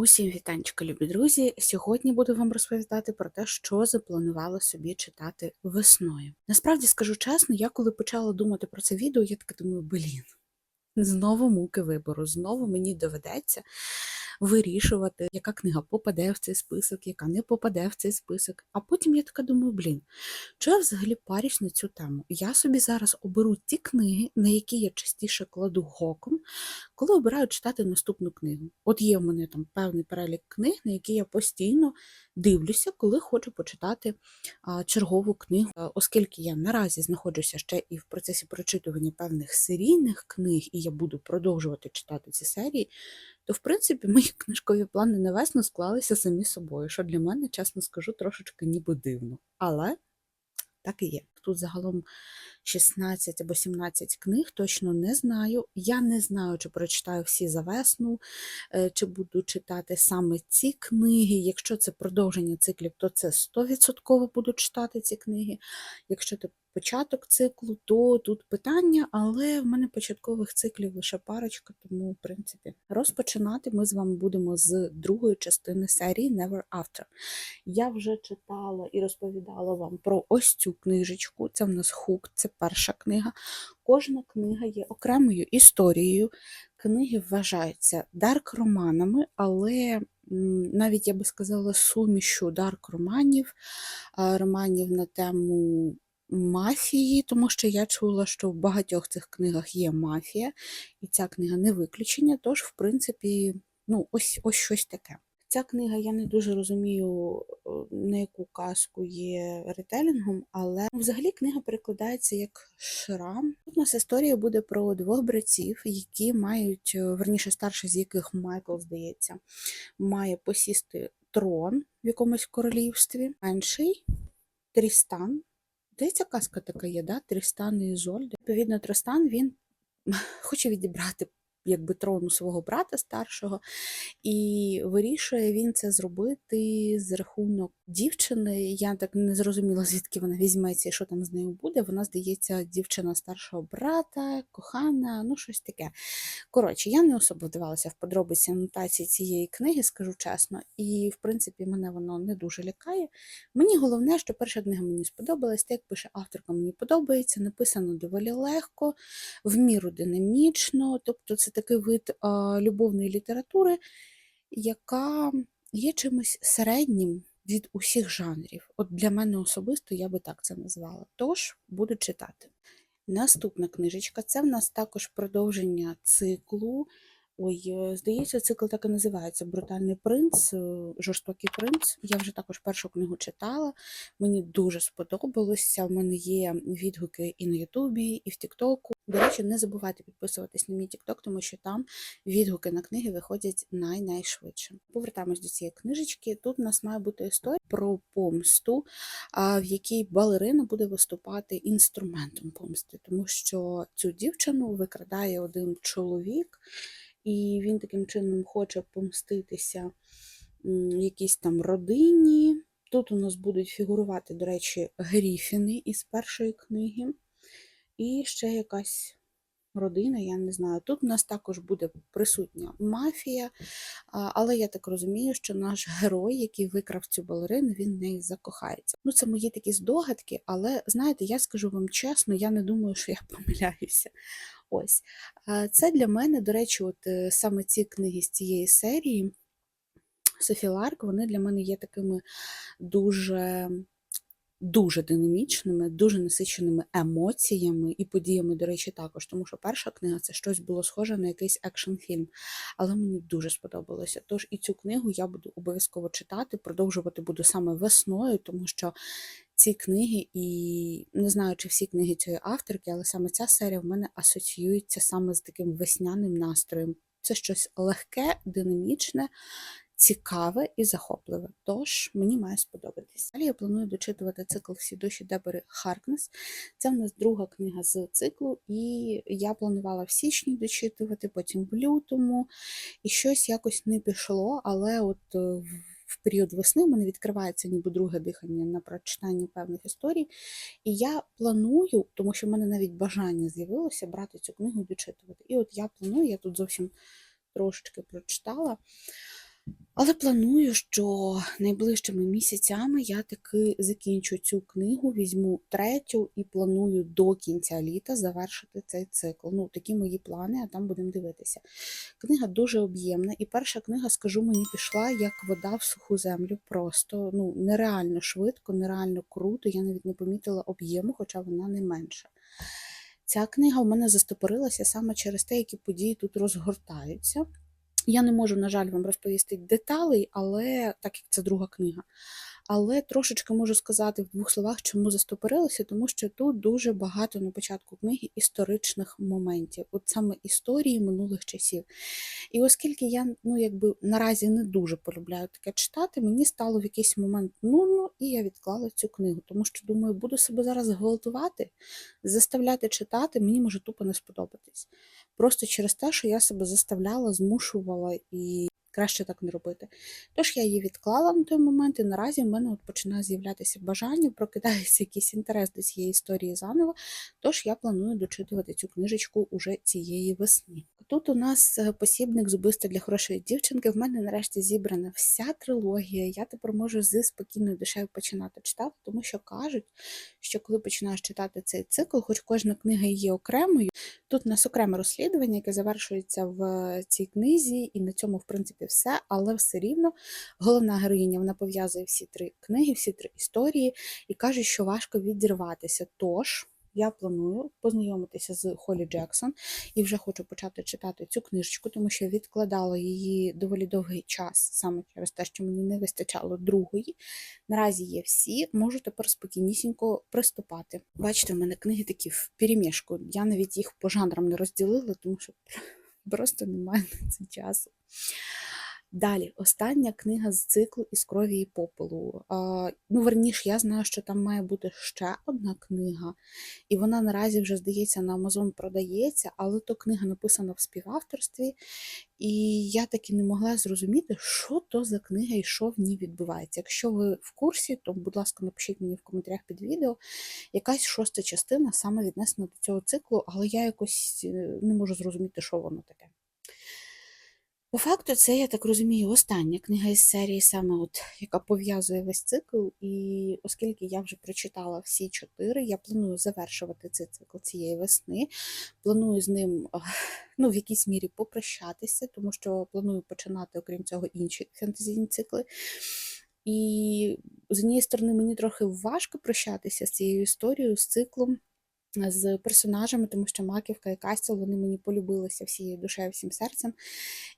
Усім вітанчика, любі друзі! Сьогодні буду вам розповідати про те, що запланувала собі читати весною. Насправді скажу чесно, я коли почала думати про це відео, я так думаю, блін, знову муки вибору, знову мені доведеться вирішувати, яка книга попаде в цей список, яка не попаде в цей список. А потім я така думаю, блін, що я взагалі парюсь на цю тему? Я собі зараз оберу ті книги, на які я частіше кладу гоком, коли обираю читати наступну книгу. От є в мене там певний перелік книг, на які я постійно дивлюся, коли хочу почитати чергову книгу, А, оскільки я наразі знаходжуся ще і в процесі прочитування певних серійних книг, і я буду продовжувати читати ці серії, то в принципі мої книжкові плани на весну склалися самі собою, що для мене, чесно скажу, трошечки ніби дивно. Але так і є. Тут загалом 16 або 17 книг, точно не знаю. Я не знаю, чи прочитаю всі за весну, е, чи буду читати саме ці книги. Якщо це продовження циклів, то це 100% буду читати ці книги. Якщо це початок циклу, то тут питання, але в мене початкових циклів лише парочка, тому, в принципі, розпочинати ми з вами будемо з другої частини серії Never After. Я вже читала і розповідала вам про ось цю книжечку. Це в нас хук, це перша книга. Кожна книга є окремою історією. Книги вважаються дарк-романами, але навіть я би сказала сумішю дарк-романів, романів на тему мафії, тому що я чула, що в багатьох цих книгах є мафія, і ця книга не виключення. Тож, в принципі, ну, ось, ось щось таке. Ця книга я не дуже розумію, е, на яку казку є ретелінгом, але взагалі книга перекладається як шрам. Тут у нас історія буде про двох братів, які мають, е, верніше, старший з яких Майкл, здається, має посісти трон в якомусь королівстві. Менший Трістан. Здається, казка така є, да? Трістан і Ізольда. Відповідно, Тристан він хоче відібрати якби трону свого брата старшого, і вирішує він це зробити з рахунок дівчини. Я так не зрозуміла, звідки вона візьметься і що там з нею буде. Вона, здається, дівчина старшого брата, кохана, ну щось таке. Коротше, я не особо вдавалася в подробиці анотації цієї книги, скажу чесно, і в принципі мене воно не дуже лякає. Мені головне, що перша книга мені сподобалась, так як пише авторка, мені подобається, написано доволі легко, в міру динамічно, тобто це такий вид а, любовної літератури, яка є чимось середнім від усіх жанрів. От для мене особисто я би так це назвала. Тож буду читати. Наступна книжечка це в нас також продовження циклу. Ой, е, здається, цикл так і називається Брутальний принц, е, жорстокий принц. Я вже також першу книгу читала. Мені дуже сподобалося. У мене є відгуки і на Ютубі, і в Тіктоку. До речі, не забувайте підписуватись на мій Тікток, тому що там відгуки на книги виходять най-найшвидше. Повертаємось до цієї книжечки. Тут у нас має бути історія про помсту, в якій балерина буде виступати інструментом помсти, тому що цю дівчину викрадає один чоловік, і він таким чином хоче помститися якійсь там родині. Тут у нас будуть фігурувати, до речі, гріфіни із першої книги. І ще якась родина, я не знаю. Тут у нас також буде присутня мафія, але я так розумію, що наш герой, який викрав цю балерину, він в неї закохається. Ну, це мої такі здогадки, але знаєте, я скажу вам чесно, я не думаю, що я помиляюся. Ось. Це для мене, до речі, от е, саме ці книги з цієї серії. Софі Ларк, вони для мене є такими дуже дуже динамічними, дуже насиченими емоціями і подіями, до речі, також. Тому що перша книга це щось було схоже на якийсь екшн-фільм. Але мені дуже сподобалося. Тож і цю книгу я буду обов'язково читати, продовжувати буду саме весною, тому що ці книги, і не знаю, чи всі книги цієї авторки, але саме ця серія в мене асоціюється саме з таким весняним настроєм. Це щось легке, динамічне, цікаве і захопливе. Тож мені має сподобатись. Далі я планую дочитувати цикл Всі душі Дебори Харкнес. Це в нас друга книга з циклу, і я планувала в січні дочитувати, потім в лютому. І щось якось не пішло, але от е, в- період весни в мене відкривається ніби друге дихання на прочитання певних історій. І я планую, тому що в мене навіть бажання з'явилося брати цю книгу і дочитувати. І от я планую, я тут зовсім трошечки прочитала. Але планую, що найближчими місяцями я таки закінчу цю книгу, візьму третю і планую до кінця літа завершити цей цикл. Ну, такі мої плани, а там будемо дивитися. Книга дуже об'ємна, і перша книга, скажу, мені пішла як вода в суху землю. Просто ну, нереально швидко, нереально круто. Я навіть не помітила об'єму, хоча вона не менша. Ця книга в мене застопорилася саме через те, які події тут розгортаються. Я не можу, на жаль, вам розповісти деталей, але так як це друга книга. Але трошечки можу сказати в двох словах, чому застопорилася, тому що тут дуже багато на початку книги історичних моментів, от саме історії минулих часів. І оскільки я ну, якби наразі не дуже полюбляю таке читати, мені стало в якийсь момент нудно, і я відклала цю книгу, тому що думаю, буду себе зараз гвалтувати, заставляти читати, мені може тупо не сподобатись. Просто через те, що я себе заставляла, змушувала і краще так не робити. Тож я її відклала на той момент, і наразі в мене от починає з'являтися бажання, прокидається якийсь інтерес до цієї історії заново. Тож я планую дочитувати цю книжечку уже цієї весни. Тут у нас е, посібник зубиста для хорошої дівчинки. В мене нарешті зібрана вся трилогія. Я тепер можу з спокійною душею починати читати, тому що кажуть, що коли починаєш читати цей цикл, хоч кожна книга є окремою, тут у нас окреме розслідування, яке завершується в е, цій книзі, і на цьому, в принципі, все, але все рівно головна героїня вона пов'язує всі три книги, всі три історії і каже, що важко відірватися. Тож я планую познайомитися з Холі Джексон і вже хочу почати читати цю книжечку, тому що відкладала її доволі довгий час, саме через те, що мені не вистачало другої. Наразі є всі, можу тепер спокійнісінько приступати. Бачите, в мене книги такі в перемішку. Я навіть їх по жанрам не розділила, тому що просто немає на це часу. Далі, остання книга з циклу із крові і попелу. А, ну, верніше, я знаю, що там має бути ще одна книга, і вона наразі вже, здається, на Амазон продається, але то книга написана в співавторстві, і я таки не могла зрозуміти, що то за книга і що в ній відбувається. Якщо ви в курсі, то, будь ласка, напишіть мені в коментарях під відео. Якась шоста частина саме віднесена до цього циклу, але я якось е, не можу зрозуміти, що воно таке. По факту, це, я так розумію, остання книга із серії, саме от, яка пов'язує весь цикл. І оскільки я вже прочитала всі чотири, я планую завершувати цей цикл цієї весни. Планую з ним ну, в якійсь мірі попрощатися, тому що планую починати, окрім цього, інші фентезійні цикли. І з однієї сторони, мені трохи важко прощатися з цією історією, з циклом з персонажами, тому що Маківка і Кастел вони мені полюбилися всією душею, всім серцем.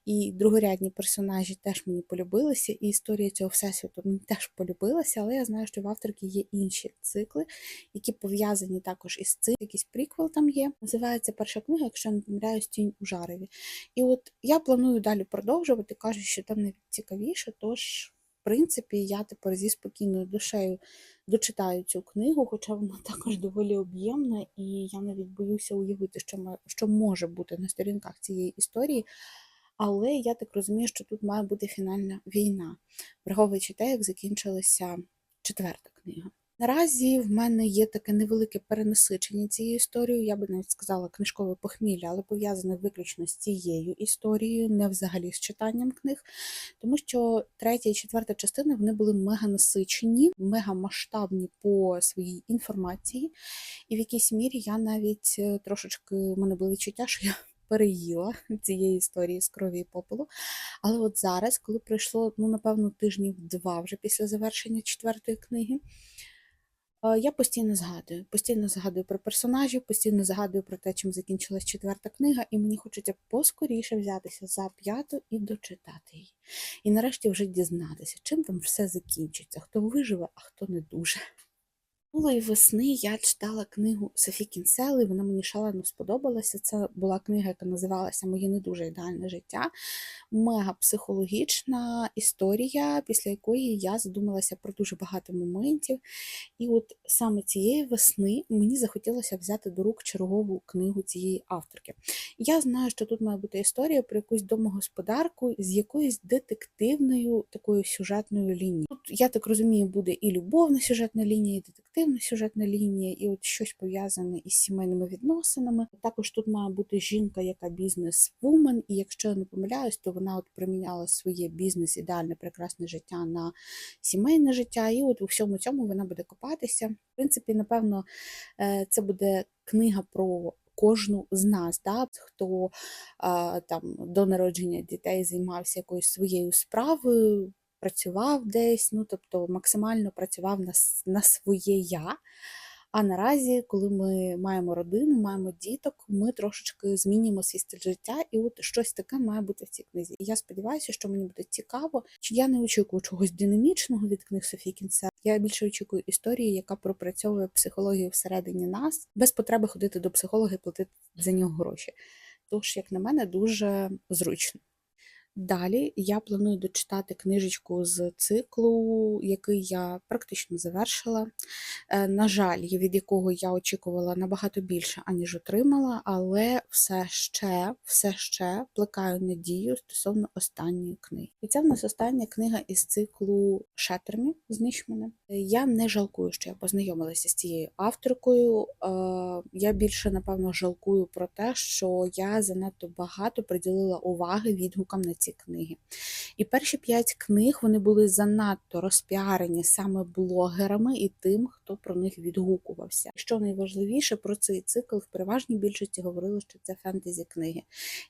І другорядні персонажі теж мені полюбилися, і історія цього всесвіту мені теж полюбилася, але я знаю, що в авторки є інші цикли, які пов'язані також із цим. Якийсь приквел там є. Називається перша книга, якщо я не помиляюсь, тінь у жарові. І от я планую далі продовжувати, кажуть, що там навіть цікавіше, тож. Принципі, я тепер зі спокійною душею дочитаю цю книгу, хоча вона також доволі об'ємна, і я навіть боюся уявити, що що може бути на сторінках цієї історії. Але я так розумію, що тут має бути фінальна війна, враховуючи те, як закінчилася четверта книга. Наразі в мене є таке невелике перенасичення цією історією, я би навіть сказала книжкове похмілля, але пов'язане виключно з цією історією, не взагалі з читанням книг, тому що третя і четверта частина вони були мега насичені, мега масштабні по своїй інформації. І в якійсь мірі я навіть е, трошечки в мене було відчуття, що я. Переїла цієї історії з крові і попелу. Але от зараз, коли пройшло, ну, напевно, тижнів два вже після завершення четвертої книги, я постійно згадую, постійно згадую про персонажів, постійно згадую про те, чим закінчилась четверта книга, і мені хочеться поскоріше взятися за п'яту і дочитати її. І нарешті вже дізнатися, чим там все закінчиться, хто виживе, а хто не дуже. Минулої весни я читала книгу Софі Кінсели, вона мені шалено сподобалася. Це була книга, яка називалася Моє не дуже ідеальне життя. Мега психологічна історія, після якої я задумалася про дуже багато моментів. І от саме цієї весни мені захотілося взяти до рук чергову книгу цієї авторки. Я знаю, що тут має бути історія про якусь домогосподарку з якоюсь детективною такою сюжетною лінією. Тут, я так розумію, буде і любовна сюжетна лінія, і детективна детективна сюжетна лінія, і от щось пов'язане із сімейними відносинами. Також тут має бути жінка, яка бізнес-вумен, і якщо я не помиляюсь, то вона от приміняла своє бізнес, ідеальне прекрасне життя на сімейне життя, і от у всьому цьому вона буде копатися. В принципі, напевно, е, це буде книга про. Кожну з нас, да, хто а, там до народження дітей займався якоюсь своєю справою, працював десь, ну тобто максимально працював на, на своє я. А наразі, коли ми маємо родину, маємо діток, ми трошечки змінюємо свій стиль життя, і от щось таке має бути в цій книзі. І я сподіваюся, що мені буде цікаво. Чи я не очікую чогось динамічного від книг Софії Кінця. Я більше очікую історії, яка пропрацьовує психологію всередині нас, без потреби ходити до психолога і платити за нього гроші. Тож, як на мене, дуже зручно. Далі я планую дочитати книжечку з циклу, який я практично завершила. Е, На жаль, від якого я очікувала набагато більше, аніж отримала, але все ще, все ще плекаю надію стосовно останньої книги. І це в нас остання книга із циклу Шетермі Знищ мене. Я не жалкую, що я познайомилася з цією авторкою. Е, Я більше, напевно, жалкую про те, що я занадто багато приділила уваги відгукам на ці книги. І перші п'ять книг вони були занадто розпіарені саме блогерами і тим, хто про них відгукувався. Що найважливіше про цей цикл в переважній більшості говорили, що це фентезі книги.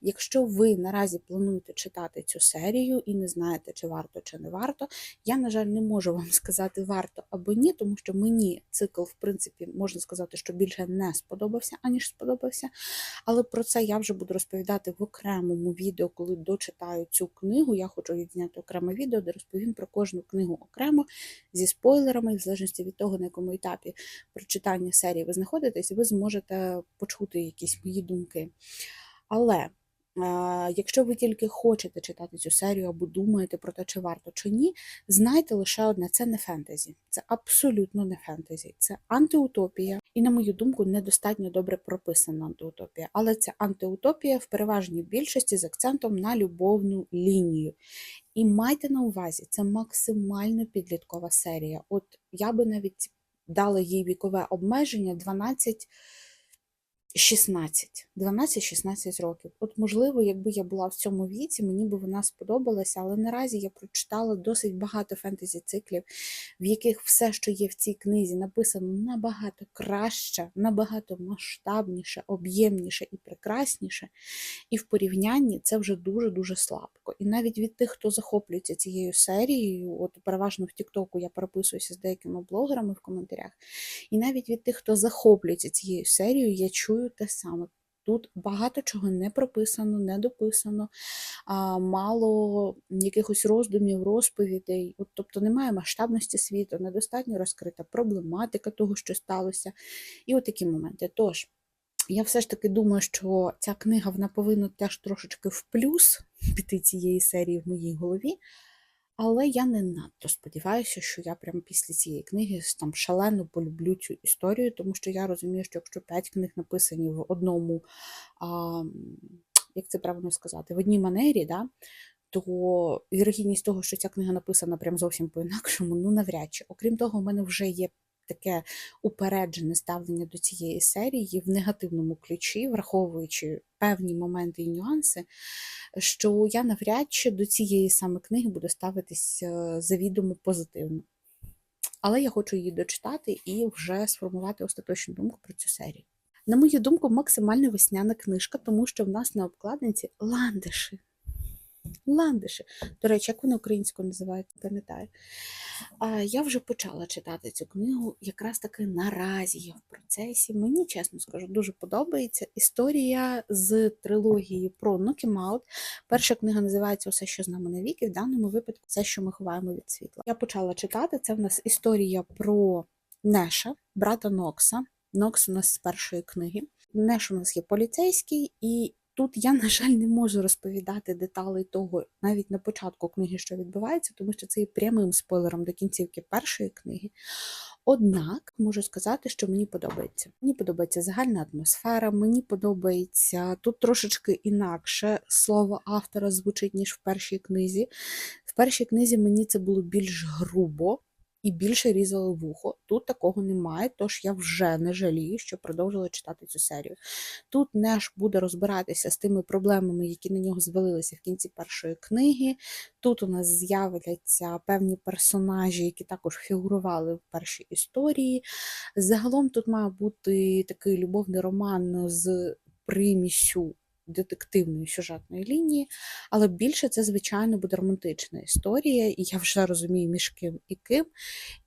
Якщо ви наразі плануєте читати цю серію і не знаєте, чи варто чи не варто, я, на жаль, не можу вам сказати варто або ні, тому що мені цикл, в принципі, можна сказати, що більше не сподобався, аніж сподобався. Але про це я вже буду розповідати в окремому відео, коли дочитаю цю книгу. Я хочу відзняти окреме відео, де розповім про кожну книгу окремо зі спойлерами, в залежності від того, на якому етапі прочитання серії ви знаходитесь, ви зможете почути якісь мої думки. Але якщо ви тільки хочете читати цю серію або думаєте про те, чи варто чи ні, знайте лише одне: це не фентезі. Це абсолютно не фентезі. Це антиутопія. І, на мою думку, недостатньо добре прописана антиутопія. Але це антиутопія в переважній більшості з акцентом на любовну лінію. І майте на увазі, це максимально підліткова серія. От я би навіть дала їй вікове обмеження 12. 16, 12-16 років. От, можливо, якби я була в цьому віці, мені би вона сподобалася, але наразі я прочитала досить багато фентезі-циклів, в яких все, що є в цій книзі, написано набагато краще, набагато масштабніше, об'ємніше і прекрасніше. І в порівнянні це вже дуже-дуже слабко. І навіть від тих, хто захоплюється цією серією, от переважно в Тіктоку я переписуюся з деякими блогерами в коментарях, і навіть від тих, хто захоплюється цією серією, я чую те саме. Тут багато чого не прописано, не дописано, а, мало якихось роздумів, розповідей. От, тобто немає масштабності світу, недостатньо розкрита проблематика того, що сталося. І от такі моменти. Тож, я все ж таки думаю, що ця книга вона повинна теж трошечки в плюс піти цієї серії в моїй голові. Але я не надто сподіваюся, що я прямо після цієї книги там шалено полюблю цю історію, тому що я розумію, що якщо п'ять книг написані в одному, а, як це правильно сказати, в одній манері, да, то вірогідність того, що ця книга написана прям зовсім по-інакшому, ну навряд чи. Окрім того, в мене вже є таке упереджене ставлення до цієї серії в негативному ключі, враховуючи певні моменти і нюанси, що я навряд чи до цієї саме книги буду ставитись е, завідомо позитивно. Але я хочу її дочитати і вже сформувати остаточну думку про цю серію. На мою думку, максимально весняна книжка, тому що в нас на обкладинці ландиші. Ландиші. До речі, як вони українською називають, пам'ятаю. Я вже почала читати цю книгу, якраз таки наразі я в процесі. Мені, чесно скажу, дуже подобається історія з трилогії про Нокімаут. Перша книга називається Усе, що з нами навіки, в даному випадку все, що ми ховаємо від світла. Я почала читати. Це в нас історія про Неша, брата Нокса. Нокс у нас з першої книги. Неш у нас є поліцейський, і тут я, на жаль, не можу розповідати деталей того, навіть на початку книги, що відбувається, тому що це є прямим спойлером до кінцівки першої книги. Однак можу сказати, що мені подобається. Мені подобається загальна атмосфера, мені подобається тут трошечки інакше слово автора звучить, ніж в першій книзі. В першій книзі мені це було більш грубо. І більше різали вухо. Тут такого немає, тож я вже не жалію, що продовжила читати цю серію. Тут Неш буде розбиратися з тими проблемами, які на нього звалилися в кінці першої книги. Тут у нас з'являться певні персонажі, які також фігурували в першій історії. Загалом тут має бути такий любовний роман з примісю детективної сюжетної лінії, але більше це, звичайно, буде романтична історія, і я вже розумію, між ким і ким.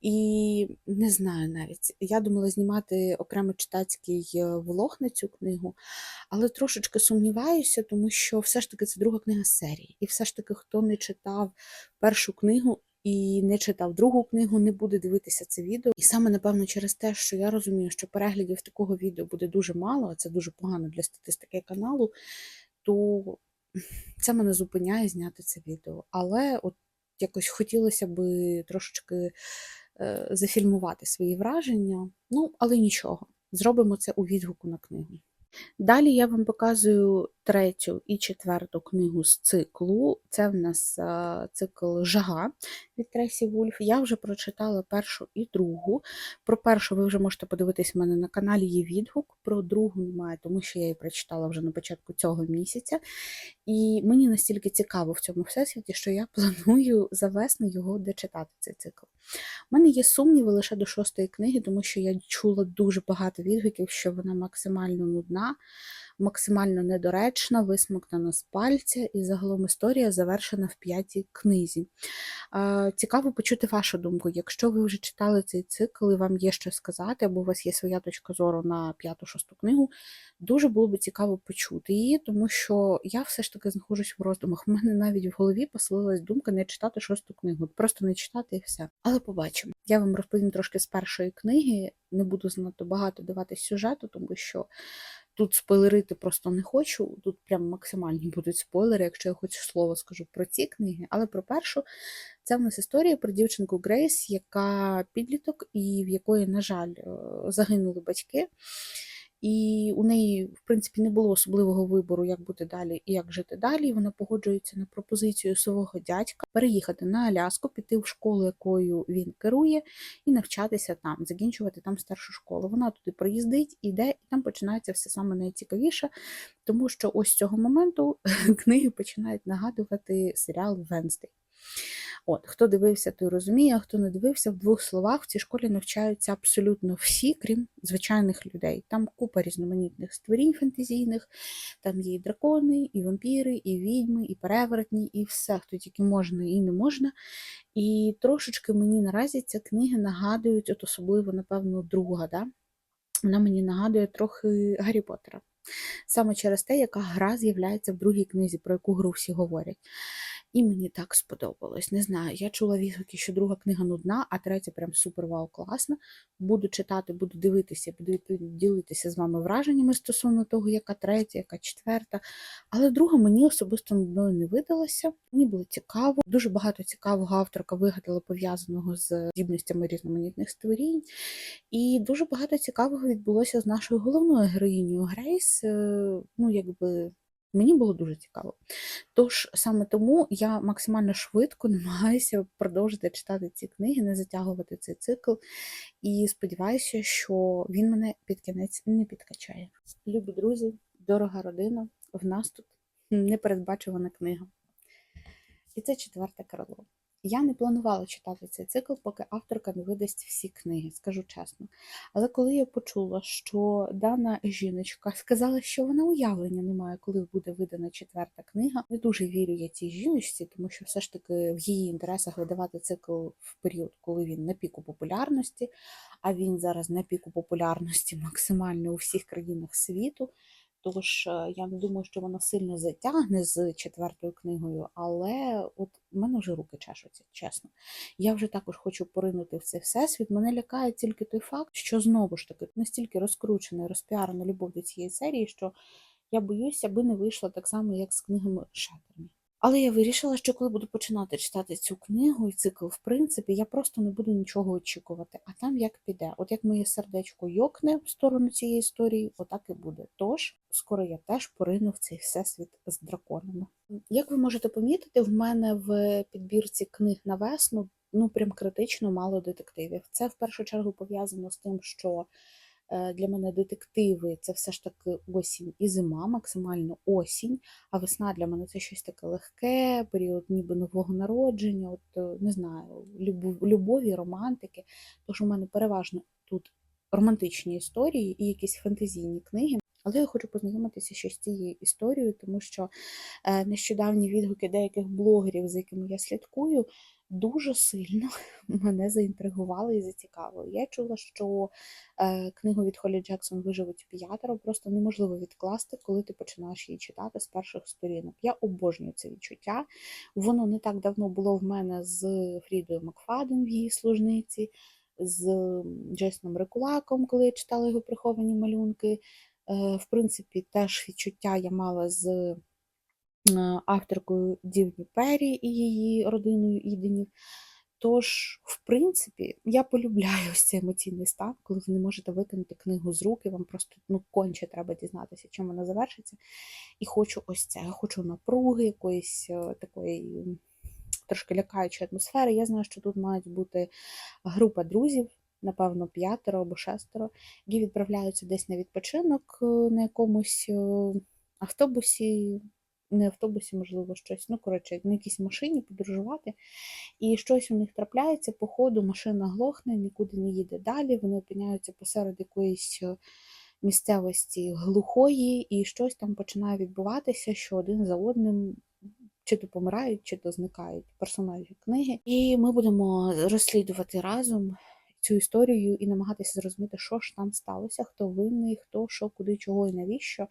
І не знаю навіть. Я думала знімати окремо читацький е, влог на цю книгу, але трошечки сумніваюся, тому що все ж таки це друга книга серії. І все ж таки, хто не читав першу книгу, і не читав другу книгу, не буде дивитися це відео. І саме напевно через те, що я розумію, що переглядів такого відео буде дуже мало, а це дуже погано для статистики каналу, то це мене зупиняє зняти це відео. Але от якось хотілося би трошечки е, зафільмувати свої враження. Ну, але нічого, зробимо це у відгуку на книгу. Далі я вам показую третю і четверту книгу з циклу. Це в нас цикл Жага від Тресі Вульф. Я вже прочитала першу і другу. Про першу ви вже можете подивитись в мене на каналі є відгук, про другу немає, тому що я її прочитала вже на початку цього місяця. І мені настільки цікаво в цьому всесвіті, що я планую за весну його дочитати, цей цикл. У мене є сумніви лише до шостої книги, тому що я чула дуже багато відгуків, що вона максимально нудна максимально недоречна, висмоктана з пальця, і загалом історія завершена в п'ятій книзі. Цікаво почути вашу думку. Якщо ви вже читали цей цикл і вам є що сказати, або у вас є своя точка зору на п'яту-шосту книгу, дуже було б цікаво почути її, тому що я все ж таки знаходжусь в роздумах. У мене навіть в голові поселилась думка не читати шосту книгу, просто не читати і все. Але побачимо. Я вам розповім трошки з першої книги, не буду занадто багато давати сюжету, тому що Тут спойлерити просто не хочу. Тут прям максимальні будуть спойлери, якщо я хоч слово скажу про ці книги. Але про першу це в нас історія про дівчинку Грейс, яка підліток, і в якої, на жаль, е, загинули батьки. І у неї, в принципі, не було особливого вибору, як бути далі і як жити далі. Вона погоджується на пропозицію свого дядька переїхати на Аляску, піти в школу, якою він керує, і навчатися там, закінчувати там старшу школу. Вона туди приїздить, іде, і там починається все саме найцікавіше, тому що ось з цього моменту книги починають нагадувати серіал Венстей. От, Хто дивився, той розуміє, а хто не дивився, в двох словах в цій школі навчаються абсолютно всі, крім звичайних людей. Там купа різноманітних створінь фантазійних, там є і дракони, і вампіри, і відьми, і перевертні, і все, хто тільки можна і не можна. І трошечки мені наразі ця книга нагадують, от особливо, напевно, друга. Да? Вона мені нагадує трохи Гаррі Поттера. Саме через те, яка гра з'являється в другій книзі, про яку гру всі говорять. І мені так сподобалось. Не знаю, я чула відгуки, що друга книга нудна, а третя прям супер вау класна. Буду читати, буду дивитися, буду ділитися з вами враженнями стосовно того, яка третя, яка четверта. Але друга мені особисто нудною не видалася. Мені було цікаво. Дуже багато цікавого авторка вигадала пов'язаного з здібностями різноманітних створінь. І дуже багато цікавого відбулося з нашою головною героїнею Грейс. Е, ну, якби. Мені було дуже цікаво. Тож саме тому я максимально швидко намагаюся продовжити читати ці книги, не затягувати цей цикл. І сподіваюся, що він мене під кінець не підкачає. Любі друзі, дорога родина, в нас тут непередбачувана книга. І це четверте крило. Я не планувала читати цей цикл, поки авторка не видасть всі книги, скажу чесно. Але коли я почула, що дана жіночка сказала, що вона уявлення не має, коли буде видана четверта книга, не дуже вірю я цій жіночці, тому що все ж таки в її інтересах видавати цикл в період, коли він на піку популярності, а він зараз на піку популярності максимально у всіх країнах світу. Тож е, я не думаю, що воно сильно затягне з четвертою книгою, але от в мене вже руки чешуться, чесно. Я вже також хочу поринути в цей всесвіт. Мене лякає тільки той факт, що знову ж таки настільки розкручена розпіарена любов до цієї серії, що я боюся, аби не вийшло так само, як з книгами Шатерні. Але я вирішила, що коли буду починати читати цю книгу і цикл, в принципі, я просто не буду нічого очікувати, а там як піде. От як моє сердечко йокне в сторону цієї історії, отак і буде. Тож, скоро я теж порину в цей всесвіт з драконами. Як ви можете помітити, в мене в підбірці книг на весну ну прям критично мало детективів. Це в першу чергу пов'язано з тим, що для мене детективи це все ж таки осінь і зима, максимально осінь. А весна для мене це щось таке легке, період ніби нового народження, от е, не знаю, любов- любові, романтики. Тож у мене переважно тут романтичні історії і якісь фантазійні книги. Але я хочу познайомитися ще з цією історією, тому що е, нещодавні відгуки деяких блогерів, за якими я слідкую, дуже сильно мене заінтригували і зацікавили. Я чула, що е, книгу від Холі Джексон виживуть п'ятеро просто неможливо відкласти, коли ти починаєш її читати з перших сторінок. Я обожнюю це відчуття. Воно не так давно було в мене з Фрідою Макфаден в її служниці, з Джейсоном Рекулаком, коли я читала його приховані малюнки. Е, В принципі, теж відчуття я мала з е, авторкою Дівні Перрі і її родиною Іденів. Тож, в принципі, я полюбляю ось цей емоційний стан, коли ви не можете викинути книгу з рук, вам просто ну, конче треба дізнатися, чим вона завершиться. І хочу ось це. Я хочу напруги, якоїсь е, такої трошки лякаючої атмосфери. Я знаю, що тут мають бути група друзів, напевно, п'ятеро або шестеро, які відправляються десь на відпочинок е, на якомусь е, автобусі, не автобусі, можливо, щось, ну, коротше, на якійсь машині подорожувати. І щось у них трапляється, по ходу машина глохне, нікуди не їде далі, вони опиняються посеред якоїсь е, місцевості глухої, і щось там починає відбуватися, що один за одним чи то помирають, чи то зникають персонажі книги. І ми будемо розслідувати разом цю історію і намагатися зрозуміти, що ж там сталося, хто винний, хто що, куди, чого і навіщо.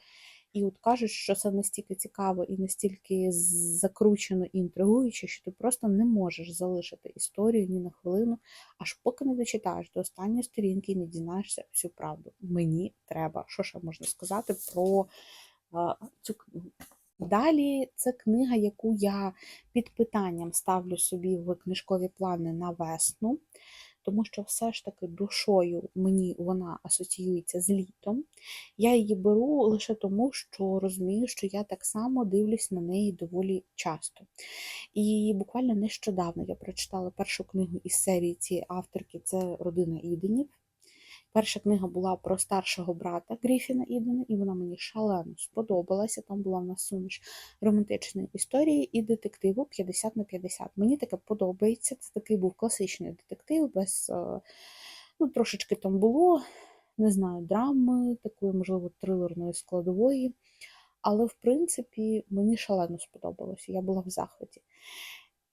І от кажуть, що це настільки цікаво і настільки закручено і інтригуюче, що ти просто не можеш залишити історію ні на хвилину, аж поки не дочитаєш до останньої сторінки і не дізнаєшся всю правду. Мені треба. Що ще можна сказати про а, цю книгу? Далі це книга, яку я під питанням ставлю собі в книжкові плани на весну, тому що все ж таки душою мені вона асоціюється з літом. Я її беру лише тому, що розумію, що я так само дивлюсь на неї доволі часто. І буквально нещодавно я прочитала першу книгу із серії цієї авторки це Родина Іденів. Перша книга була про старшого брата Гріфіна Ідена, і вона мені шалено сподобалася. Там була в нас суміш романтичної історії і детективу 50 на 50. Мені таке подобається. Це такий був класичний детектив, без е, ну, трошечки там було, не знаю, драми, такої, можливо, трилерної складової. Але, в принципі, мені шалено сподобалося. Я була в захваті.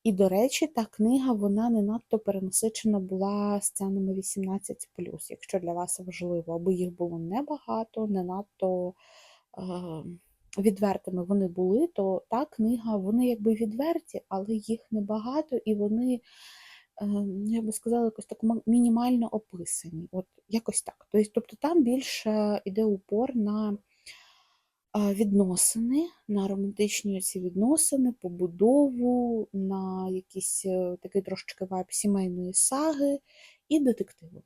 І, до речі, та книга вона не надто перенасичена була сценами 18+, якщо для вас важливо, аби їх було небагато, не надто е, відвертими вони були, то та книга, вони якби відверті, але їх небагато, і вони, е, я би сказала, якось так мінімально описані. От якось так. Тобто, там більше йде упор на відносини, на романтичні ці відносини, побудову, на якийсь е, такий трошечки вайб сімейної саги і детективу.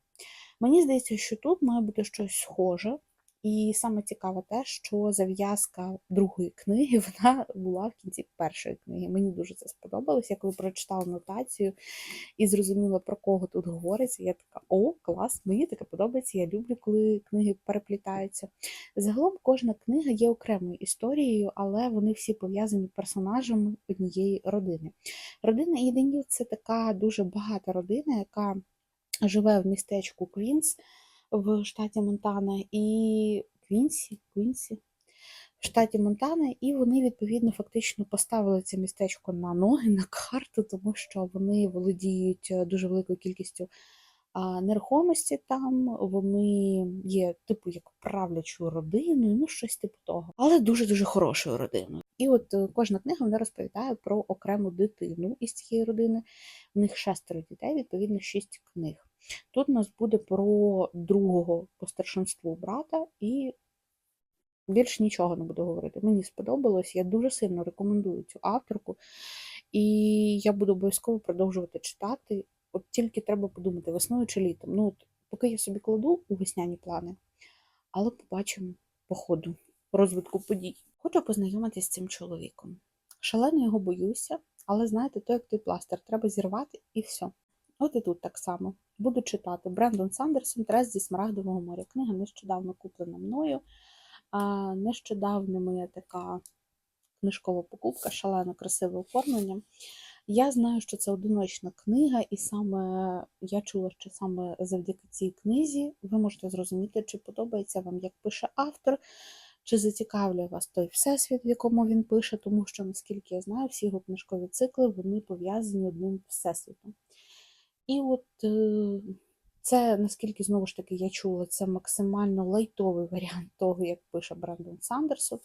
Мені здається, що тут має бути щось схоже. І саме цікаве те, що зав'язка другої книги вона була в кінці першої книги. Мені дуже це сподобалось. Я коли прочитала нотацію і зрозуміла, про кого тут говориться, я така: о, клас, мені таке подобається. Я люблю, коли книги переплітаються. Загалом кожна книга є окремою історією, але вони всі пов'язані персонажами однієї родини. Родина Іденів це така дуже багата родина, яка живе в містечку Квінс в штаті Монтана і Квінсі, Квінсі. В штаті Монтана, і вони відповідно фактично поставили це містечко на ноги, на карту, тому що вони володіють е, дуже великою кількістю нерухомості там. Вони є типу як правлячою родиною, ну щось типу того, але дуже дуже хорошою родиною. І от е, кожна книга вона розповідає про окрему дитину із цієї родини. У них шестеро дітей, відповідно, шість книг. Тут у нас буде про другого по старшинству брата і Більш нічого не буду говорити. Мені сподобалось, я дуже сильно рекомендую цю авторку, і я буду обов'язково продовжувати читати. От тільки треба подумати, весною чи літом. Ну, от, поки я собі кладу у весняні плани, але побачимо по ходу розвитку подій. Хочу познайомитися з цим чоловіком. Шалено його боюся, але знаєте, то як той пластир, треба зірвати і все. От і тут так само. Буду читати Брендон Сандерсон Трес зі Смарагдового моря. Книга нещодавно куплена мною. А, Нещодавно моя така книжкова покупка, шалено красиве оформлення. Я знаю, що це одиночна книга, і саме я чула, що саме завдяки цій книзі ви можете зрозуміти, чи подобається вам, як пише автор, чи зацікавлює вас той всесвіт, в якому він пише, тому що, наскільки я знаю, всі його книжкові цикли вони пов'язані одним всесвітом. І от е, це, наскільки знову ж таки я чула, це максимально лайтовий варіант того, як пише Брендон Сандерсон.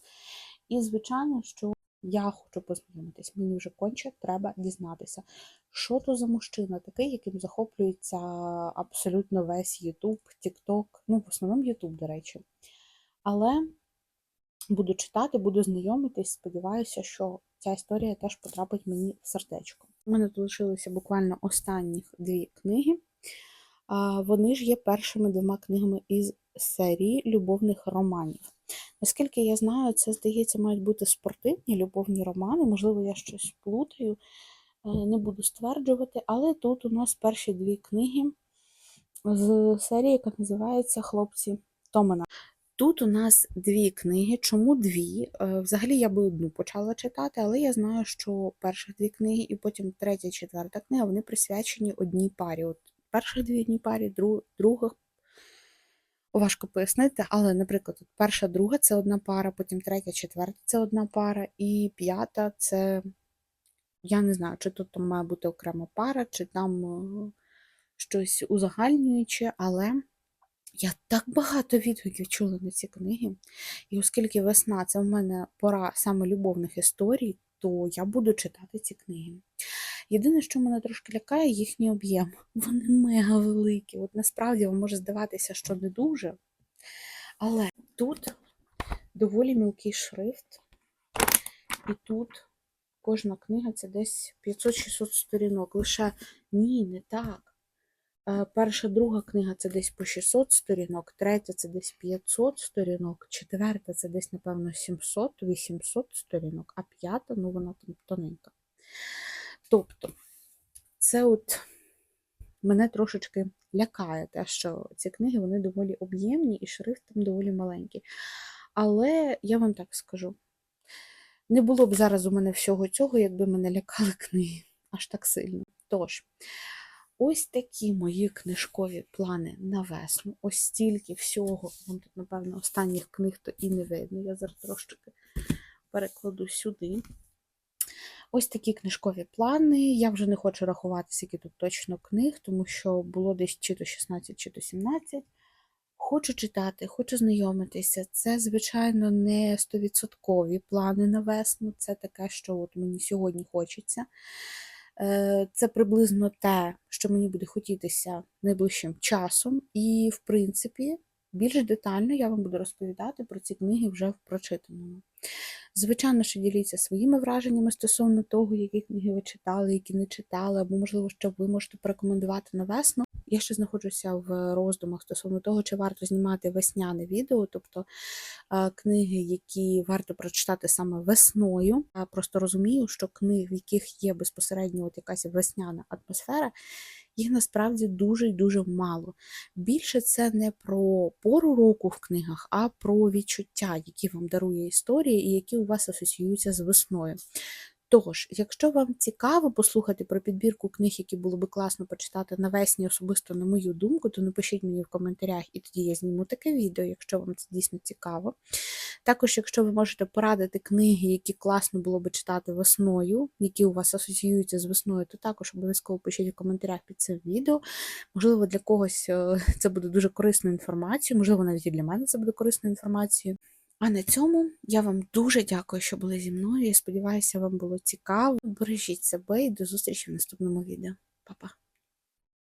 І, звичайно, що я хочу познайомитись, мені вже конче треба дізнатися, що то за мужчина такий, яким захоплюється абсолютно весь Ютуб, Тікток, ну, в основному Ютуб, до речі. Але буду читати, буду знайомитись, сподіваюся, що ця історія теж потрапить мені в сердечко. У мене тут лишилися буквально останніх дві книги. Вони ж є першими двома книгами із серії любовних романів. Наскільки я знаю, це, здається, мають бути спортивні любовні романи. Можливо, я щось плутаю, е, не буду стверджувати, але тут у нас перші дві книги з серії, яка називається Хлопці Томана. Тут у нас дві книги. Чому дві? Е, Взагалі я би одну почала читати, але я знаю, що перших дві книги і потім третя, четверта книга вони присвячені одній парі. От перших дві одній парі, друг, других важко пояснити, але, наприклад, от перша, друга це одна пара, потім третя, четверта це одна пара, і п'ята це. Я не знаю, чи тут там має бути окрема пара, чи там е, щось узагальнююче, але. Я так багато відгуків чула на ці книги, і оскільки весна це в мене пора саме любовних історій, то я буду читати ці книги. Єдине, що мене трошки лякає, їхній об'єм. Вони мега великі. От насправді вам може здаватися, що не дуже. Але тут доволі мілкий шрифт, і тут кожна книга це десь 500-600 сторінок. Лише ні, не так. Е, Перша, друга книга це десь по 600 сторінок, третя це десь 500 сторінок, четверта це десь, напевно, 700-800 сторінок, а п'ята, ну вона там тоненька. Тобто, це от мене трошечки лякає те, що ці книги вони доволі об'ємні і шрифт там доволі маленький. Але я вам так скажу: не було б зараз у мене всього цього, якби мене лякали книги аж так сильно. Тож. Ось такі мої книжкові плани на весну. Ось стільки всього. Вон тут, напевно, останніх книг то і не видно. Я зараз трошки перекладу сюди. Ось такі книжкові плани. Я вже не хочу рахувати, скільки тут точно книг, тому що було десь чи то 16, чи то 17. Хочу читати, хочу знайомитися. Це, звичайно, не 100% плани на весну. Це таке, що от мені сьогодні хочеться. Е, Це приблизно те, що мені буде хотітися найближчим часом. І, в принципі, більш детально я вам буду розповідати про ці книги вже в прочитаному. Звичайно, що діліться своїми враженнями стосовно того, які книги ви читали, які не читали, або, можливо, що ви можете порекомендувати на весну. Я ще знаходжуся в роздумах стосовно того, чи варто знімати весняне відео, тобто книги, які варто прочитати саме весною. Я просто розумію, що книг, в яких є безпосередньо от якась весняна атмосфера, їх насправді дуже і дуже мало. Більше це не про пору року в книгах, а про відчуття, які вам дарує історія і які у вас асоціюються з весною. Тож, якщо вам цікаво послухати про підбірку книг, які було би класно почитати навесні, особисто на мою думку, то напишіть мені в коментарях, і тоді я зніму таке відео, якщо вам це дійсно цікаво. Також, якщо ви можете порадити книги, які класно було би читати весною, які у вас асоціюються з весною, то також обов'язково пишіть в коментарях під цим відео. Можливо, для когось е, це буде дуже корисною інформацією, можливо, навіть і для мене це буде корисною інформацією. А на цьому я вам дуже дякую, що були зі мною. Я сподіваюся, вам було цікаво. Бережіть себе і до зустрічі в наступному відео. Па-па!